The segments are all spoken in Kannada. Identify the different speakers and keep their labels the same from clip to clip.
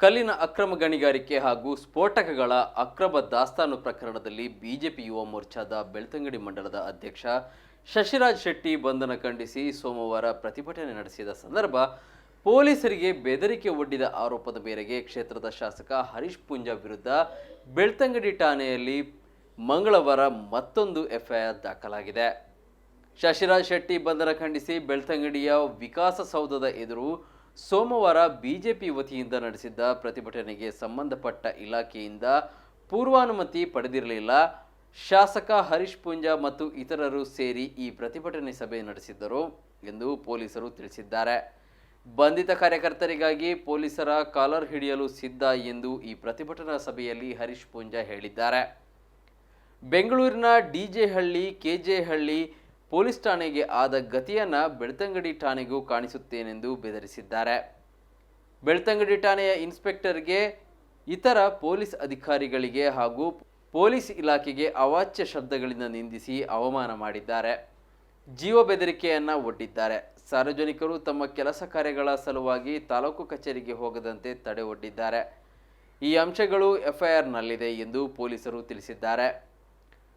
Speaker 1: ಕಲ್ಲಿನ ಅಕ್ರಮ ಗಣಿಗಾರಿಕೆ ಹಾಗೂ ಸ್ಫೋಟಕಗಳ ಅಕ್ರಮ ದಾಸ್ತಾನು ಪ್ರಕರಣದಲ್ಲಿ ಬಿಜೆಪಿ ಯುವ ಮೋರ್ಚಾದ ಬೆಳ್ತಂಗಡಿ ಮಂಡಲದ ಅಧ್ಯಕ್ಷ ಶಶಿರಾಜ್ ಶೆಟ್ಟಿ ಬಂಧನ ಖಂಡಿಸಿ ಸೋಮವಾರ ಪ್ರತಿಭಟನೆ ನಡೆಸಿದ ಸಂದರ್ಭ ಪೊಲೀಸರಿಗೆ ಬೆದರಿಕೆ ಒಡ್ಡಿದ ಆರೋಪದ ಮೇರೆಗೆ ಕ್ಷೇತ್ರದ ಶಾಸಕ ಹರೀಶ್ ಪುಂಜಾ ವಿರುದ್ಧ ಬೆಳ್ತಂಗಡಿ ಠಾಣೆಯಲ್ಲಿ ಮಂಗಳವಾರ ಮತ್ತೊಂದು ಎಫ್ಐಆರ್ ದಾಖಲಾಗಿದೆ. ಶಶಿರಾಜ್ ಶೆಟ್ಟಿ ಬಂಧನ ಖಂಡಿಸಿ ಬೆಳ್ತಂಗಡಿಯ ವಿಕಾಸಸೌಧದ ಎದುರು ಸೋಮವಾರ ಬಿಜೆಪಿ ವತಿಯಿಂದ ನಡೆಸಿದ್ದ ಪ್ರತಿಭಟನೆಗೆ ಸಂಬಂಧಪಟ್ಟ ಇಲಾಖೆಯಿಂದ ಪೂರ್ವಾನುಮತಿ ಪಡೆದಿರಲಿಲ್ಲ. ಶಾಸಕ ಹರೀಶ್ ಪೂಂಜಾ ಮತ್ತು ಇತರರು ಸೇರಿ ಈ ಪ್ರತಿಭಟನೆ ಸಭೆ ನಡೆಸಿದ್ದರು ಎಂದು ಪೊಲೀಸರು ತಿಳಿಸಿದ್ದಾರೆ. ಬಂಧಿತ ಕಾರ್ಯಕರ್ತರಿಗಾಗಿ ಪೊಲೀಸರ ಕಾಲರ್ ಹಿಡಿಯಲು ಸಿದ್ಧ ಎಂದು ಈ ಪ್ರತಿಭಟನಾ ಸಭೆಯಲ್ಲಿ ಹರೀಶ್ ಪೂಂಜಾ ಹೇಳಿದ್ದಾರೆ. ಬೆಂಗಳೂರಿನ ಡಿಜೆ ಹಳ್ಳಿ ಕೆಜೆ ಹಳ್ಳಿ ಪೊಲೀಸ್ ಠಾಣೆಗೆ ಆದ ಗತಿಯನ್ನ ಬೆಳ್ತಂಗಡಿ ಠಾಣೆಗೂ ಕಾಣಿಸುತ್ತೇನೆಂದು ಬೆದರಿಸಿದ್ದಾರೆ. ಬೆಳ್ತಂಗಡಿ ಠಾಣೆಯ ಇನ್ಸ್ಪೆಕ್ಟರ್ಗೆ ಇತರ ಪೊಲೀಸ್ ಅಧಿಕಾರಿಗಳಿಗೆ ಹಾಗೂ ಪೊಲೀಸ್ ಇಲಾಖೆಗೆ ಅವಾಚ್ಯ ಶಬ್ದಗಳಿಂದ ನಿಂದಿಸಿ ಅವಮಾನ ಮಾಡಿದ್ದಾರೆ. ಜೀವ ಬೆದರಿಕೆಯನ್ನ ಒಡ್ಡಿದ್ದಾರೆ. ಸಾರ್ವಜನಿಕರು ತಮ್ಮ ಕೆಲಸ ಕಾರ್ಯಗಳ ಸಲುವಾಗಿ ತಾಲೂಕು ಕಚೇರಿಗೆ ಹೋಗದಂತೆ ತಡೆ ಒಡ್ಡಿದ್ದಾರೆ ಈ ಅಂಶಗಳು ಎಫ್ಐಆರ್ನಲ್ಲಿದೆ ಎಂದು ಪೊಲೀಸರು ತಿಳಿಸಿದ್ದಾರೆ.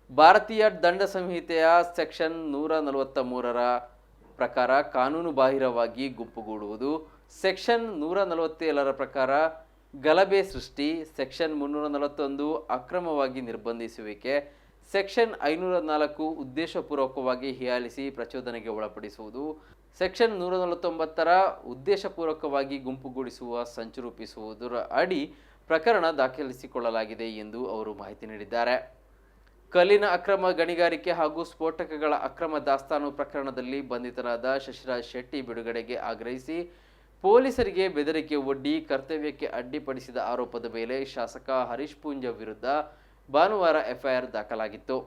Speaker 1: ಭಾರತೀಯ ದಂಡ ಸಂಹಿತೆಯ ಸೆಕ್ಷನ್ ನೂರ ನಲವತ್ತ ಮೂರರ ಪ್ರಕಾರ ಕಾನೂನು ಬಾಹಿರವಾಗಿ ಗುಂಪುಗೂಡುವುದು. ಸೆಕ್ಷನ್ ನೂರ ನಲವತ್ತೇಳರ ಪ್ರಕಾರ ಗಲಭೆ ಸೃಷ್ಟಿ, ಸೆಕ್ಷನ್ ಮುನ್ನೂರ ನಲವತ್ತೊಂದು ಅಕ್ರಮವಾಗಿ ನಿರ್ಬಂಧಿಸುವಿಕೆ, ಸೆಕ್ಷನ್ ಐನೂರ ನಾಲ್ಕು ಉದ್ದೇಶಪೂರ್ವಕವಾಗಿ ಹಿಯಾಲಿಸಿ ಪ್ರಚೋದನೆಗೆ ಒಳಪಡಿಸುವುದು, ಸೆಕ್ಷನ್ ನೂರ ನಲವತ್ತೊಂಬತ್ತರ ಉದ್ದೇಶಪೂರ್ವಕವಾಗಿ ಗುಂಪುಗೂಡಿಸುವ ಸಂಚು ರೂಪಿಸುವುದರ ಅಡಿ ಪ್ರಕರಣ ದಾಖಲಿಸಿಕೊಳ್ಳಲಾಗಿದೆ ಎಂದು ಅವರು ಮಾಹಿತಿ ನೀಡಿದ್ದಾರೆ. ಕಲ್ಲಿನ ಅಕ್ರಮ ಗಣಿಗಾರಿಕೆ ಹಾಗೂ ಸ್ಫೋಟಕಗಳ ಅಕ್ರಮ ದಾಸ್ತಾನು ಪ್ರಕರಣದಲ್ಲಿ ಬಂಧಿತರಾದ ಶಶಿರಾಜ್ ಶೆಟ್ಟಿ ಬಿಡುಗಡೆಗೆ ಆಗ್ರಹಿಸಿ ಪೊಲೀಸರಿಗೆ ಬೆದರಿಕೆ ಒಡ್ಡಿ ಕರ್ತವ್ಯಕ್ಕೆ ಅಡ್ಡಿಪಡಿಸಿದ ಆರೋಪದ ಮೇಲೆ ಶಾಸಕ ಹರೀಶ್ ಪೂಂಜ ವಿರುದ್ಧ ಭಾನುವಾರ ಎಫ್ಐಆರ್ ದಾಖಲಾಗಿತ್ತು.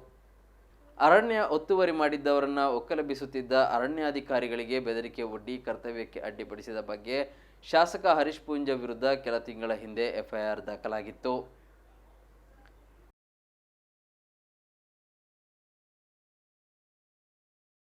Speaker 1: ಅರಣ್ಯ ಒತ್ತುವರಿ ಮಾಡಿದ್ದವರನ್ನ ಒಕ್ಕಲಬಿಸುತ್ತಿದ್ದ ಅರಣ್ಯಾಧಿಕಾರಿಗಳಿಗೆ ಬೆದರಿಕೆ ಒಡ್ಡಿ ಕರ್ತವ್ಯಕ್ಕೆ ಅಡ್ಡಿಪಡಿಸಿದ ಬಗ್ಗೆ ಶಾಸಕ ಹರೀಶ್ ಪೂಂಜ ವಿರುದ್ಧ ಕೆಲ ತಿಂಗಳ ಹಿಂದೆ ಎಫ್ಐಆರ್ ದಾಖಲಾಗಿತ್ತು.